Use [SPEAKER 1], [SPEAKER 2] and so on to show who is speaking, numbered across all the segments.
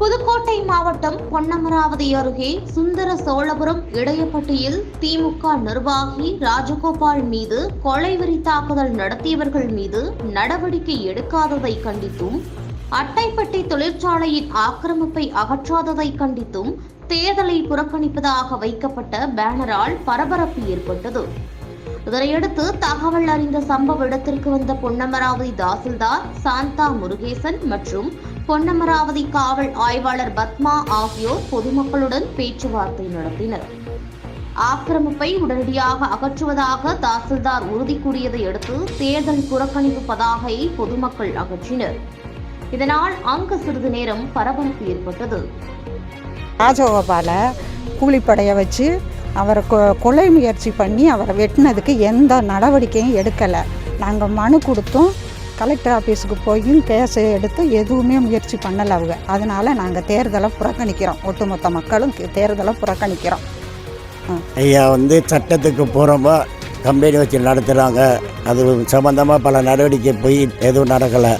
[SPEAKER 1] புதுக்கோட்டை மாவட்டம் பொன்னமராவதி அருகே சுந்தர சோழபுரம் இடையப்பட்டியில் திமுக நிர்வாகி ராஜகோபால் மீது கொலை வரி தாக்குதல் நடத்தியவர்கள் மீது நடவடிக்கை எடுக்காததை கண்டித்தும் அட்டைப்பட்டி தொழிற்சாலையின் ஆக்கிரமிப்பை அகற்றாததை கண்டித்தும் தேர்தலை புறக்கணிப்பதாக வைக்கப்பட்ட பேனரால் பரபரப்பு ஏற்பட்டது இதனையடுத்து தகவல் அறிந்த சம்பவ இடத்திற்கு வந்த பொன்னமராவதி தாசில்தார் சாந்தா முருகேசன் மற்றும் பொன்னமராவதி காவல் ஆய்வாளர் பத்மா ஆகியோர் பொதுமக்களுடன் பேச்சுவார்த்தை நடத்தினர் ஆக்கிரமிப்பை உடனடியாக அகற்றுவதாக தாசில்தார் உறுதி கூறியதை அடுத்து தேர்தல் புறக்கணிப்பு பதாகையை பொதுமக்கள் அகற்றினர் இதனால் அங்கு சிறிது நேரம் பரபரப்பு ஏற்பட்டது
[SPEAKER 2] ராஜகோபால கூலிப்படையை வச்சு அவரை கொ கொலை முயற்சி பண்ணி அவரை வெட்டினதுக்கு எந்த நடவடிக்கையும் எடுக்கலை நாங்கள் மனு கொடுத்தும் கலெக்டர் ஆஃபீஸுக்கு போயும் கேஸை எடுத்து எதுவுமே முயற்சி பண்ணலை அவங்க அதனால் நாங்கள் தேர்தலை புறக்கணிக்கிறோம் ஒட்டுமொத்த மக்களும் தேர்தலை புறக்கணிக்கிறோம்
[SPEAKER 3] ஐயா வந்து சட்டத்துக்கு போகிறோமோ கம்பெனி வச்சு நடத்துகிறாங்க அது சம்மந்தமாக பல நடவடிக்கை போய் எதுவும் நடக்கலை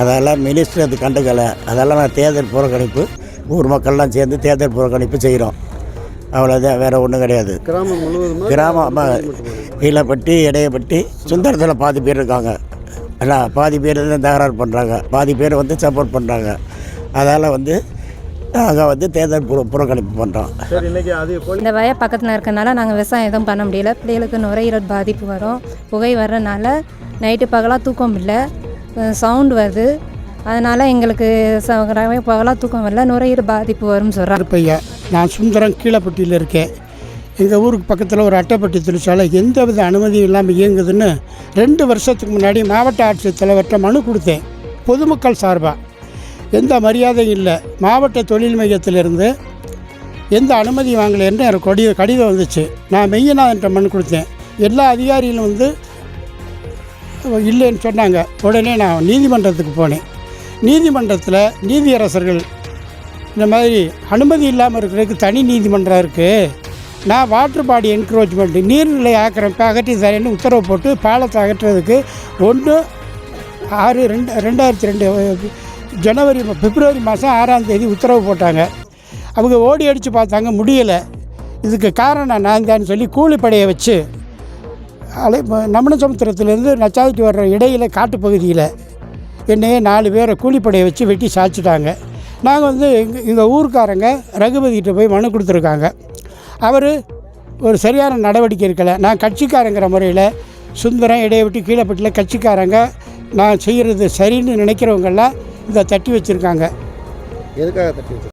[SPEAKER 3] அதெல்லாம் மினிஸ்டர் அது கண்டுக்கலை அதெல்லாம் நான் தேர்தல் புறக்கணிப்பு ஊர் மக்கள்லாம் சேர்ந்து தேர்தல் புறக்கணிப்பு செய்கிறோம் அவ்வளோதான் வேறு ஒன்றும் கிடையாது
[SPEAKER 4] கிராமம் முழுவதும்
[SPEAKER 3] கிராமம் கீழப்பட்டி இடையப்பட்டி சுந்தரத்தில் பாதி பேர் இருக்காங்க ஆனால் பாதி பேர் தான் தகராறு பண்ணுறாங்க பாதி பேர் வந்து சப்போர்ட் பண்ணுறாங்க அதால் வந்து நாங்கள் வந்து தேர்தல் புற புறக்கணிப்பு பண்ணுறோம்
[SPEAKER 5] இந்த வய பக்கத்தில் இருக்கனால நாங்கள் விவசாயம் எதுவும் பண்ண முடியல பிள்ளைகளுக்கு நுரையீரல் பாதிப்பு வரும் புகை வர்றதுனால நைட்டு பகலாக தூக்கம் இல்லை சவுண்டு வருது அதனால் எங்களுக்கு பகலாக தூக்கம் இல்லை நுரையீரல் பாதிப்பு வரும்னு சொல்கிறாங்க
[SPEAKER 6] பையன் நான் சுந்தரம் கீழப்பட்டியில் இருக்கேன் எங்கள் ஊருக்கு பக்கத்தில் ஒரு அட்டைப்பட்டி தொழிற்சாலை எந்த வித அனுமதியும் இல்லாமல் இயங்குதுன்னு ரெண்டு வருஷத்துக்கு முன்னாடி மாவட்ட ஆட்சியர் தலைவர்கிட்ட மனு கொடுத்தேன் பொதுமக்கள் சார்பாக எந்த மரியாதையும் இல்லை மாவட்ட தொழில் மையத்திலிருந்து எந்த அனுமதி வாங்கலைன்னு எனக்கு கொடி கடிதம் வந்துச்சு நான் மெய்யநாதன்ட்ட மனு கொடுத்தேன் எல்லா அதிகாரிகளும் வந்து இல்லைன்னு சொன்னாங்க உடனே நான் நீதிமன்றத்துக்கு போனேன் நீதிமன்றத்தில் நீதியரசர்கள் இந்த மாதிரி அனுமதி இல்லாமல் இருக்கிறதுக்கு தனி நீதிமன்றம் இருக்குது நான் வாட்டர் பாடி என்க்ரோச்மெண்ட்டு நீர்நிலை ஆக்கிரமிப்பு அகற்றி தரேன்னு உத்தரவு போட்டு பாலத்தை அகற்றுறதுக்கு ஒன்று ஆறு ரெண்டு ரெண்டாயிரத்தி ரெண்டு ஜனவரி பிப்ரவரி மாதம் ஆறாம் தேதி உத்தரவு போட்டாங்க அவங்க ஓடி அடித்து பார்த்தாங்க முடியலை இதுக்கு காரணம் நான் தான்னு சொல்லி கூலிப்படையை வச்சு அலை சமுத்திரத்துலேருந்து நச்சாதிக்கு வர்ற இடையில் காட்டுப்பகுதியில் என்னையே நாலு பேரை கூலிப்படையை வச்சு வெட்டி சாய்ச்சிட்டாங்க நாங்கள் வந்து எங்கள் எங்கள் ஊருக்காரங்க ரகுபதிகிட்ட போய் மனு கொடுத்துருக்காங்க அவர் ஒரு சரியான நடவடிக்கை இருக்கலை நான் கட்சிக்காரங்கிற முறையில் சுந்தரம் இடையவிட்டு கீழப்பட்டியில் கட்சிக்காரங்க நான் செய்கிறது சரின்னு நினைக்கிறவங்கெல்லாம் இதை தட்டி வச்சுருக்காங்க எதுக்காக தட்டி வச்சு